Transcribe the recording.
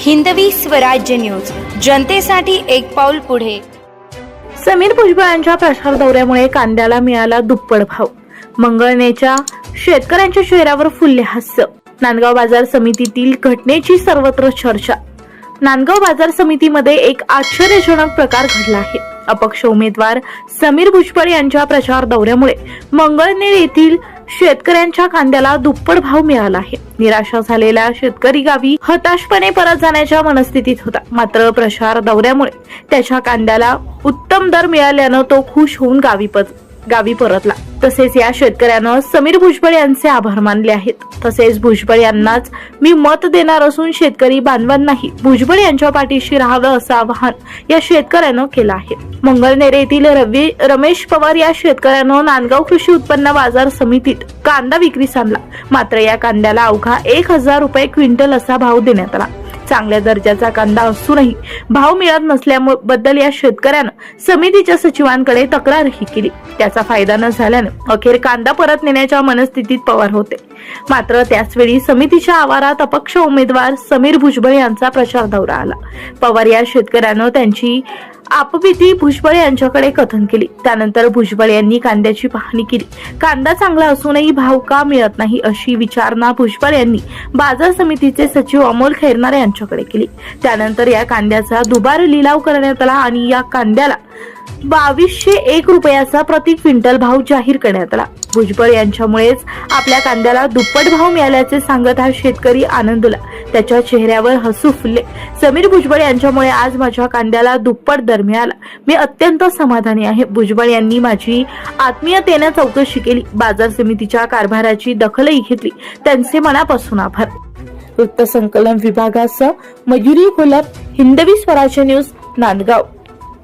Hindavi Swarajya news. जनतेसाठी एक पाऊल पुढे. समीर भुजबळ यांच्या प्रचार दौऱ्यामुळे कांद्याला मिळाला दुप्पट भाव. मंगळनेच्या शेतकऱ्यांच्या चेहऱ्यावर फुलले हास्य. नांदगाव बाजार समितीतील घटनेची सर्वत्र चर्चा. नांदगाव बाजार समितीमध्ये एक आश्चर्यजनक प्रकार घडला आहे. अपक्ष उमेदवार समीर भुजबळ यांच्या प्रचार दौऱ्यामुळे मंगळनेर येथील शेतकऱ्यांच्या कांद्याला दुप्पट भाव मिळाला आहे. निराशा झालेला शेतकरी गावी हताशपणे परत जाण्याच्या मनस्थितीत होता. मात्र प्रसार दौऱ्यामुळे त्याच्या कांद्याला उत्तम दर मिळाल्यानं तो खुश होऊन गावी परत गावी परतला. तसेच या शेतकऱ्यानं समीर भुजबळ यांचे आभार मानले आहेत. तसेच भुजबळ यांनाच मी मत देणार असून शेतकरी बांधवांनाही भुजबळ यांच्या पाठीशी राहावं असं आवाहन या शेतकऱ्यानं केलं आहे. मंगळनेर येथील रवी रमेश पवार या शेतकऱ्यानं नांदगाव कृषी उत्पन्न बाजार समितीत कांदा विक्रीस आणला मात्र या कांद्याला अवघा एक हजार रुपये क्विंटल असा भाव देण्यात आला. चांगल्या दर्जाचा कांदा असूनही भाव मिळत नसल्याबद्दल या शेतकऱ्यानं समितीच्या सचिवांकडे तक्रारही केली. त्याचा फायदा न झाल्यानं अखेर कांदा परत नेण्याच्या मनस्थितीत पवार होते. मात्र त्याचवेळी समितीच्या आवारात अपक्ष उमेदवार समीर भुजबळ यांचा प्रचार दौरा आला. पवार या शेतकऱ्यानं त्यांची आपबीती भुजबळ यांच्याकडे कथन केली. त्यानंतर भुजबळ यांनी कांद्याची पाहणी केली. कांदा चांगला असूनही भाव का मिळत नाही अशी विचारणा भुजबळ यांनी बाजार समितीचे सचिव अमोल खैरनार यांच्याकडे केली. त्यानंतर या कांद्याचा दुबार लिलाव करण्यात आला आणि या कांद्याला बावीसशे एक रुपयाचा प्रति क्विंटल भाव जाहीर करण्यात आला. भुजबळ यांच्यामुळेच आपल्या कांद्याला दुप्पट भाव मिळाल्याचे सांगत हा शेतकरी आनंदला. त्याच्या चेहऱ्यावर हसू फुलले. समीर भुजबळ यांच्यामुळे आज माझ्या कांद्याला दुप्पट दर मिळाला. मी अत्यंत समाधानी आहे. भुजबळ यांनी माझी आत्मीयतेनं चौकशी केली. बाजार समितीच्या कारभाराची दखलही घेतली. त्यांचे मनापासून आभार. वृत्तसंकलन विभागासह मयुरी कोलप हिंदवी स्वराज्य न्यूज नांदगाव.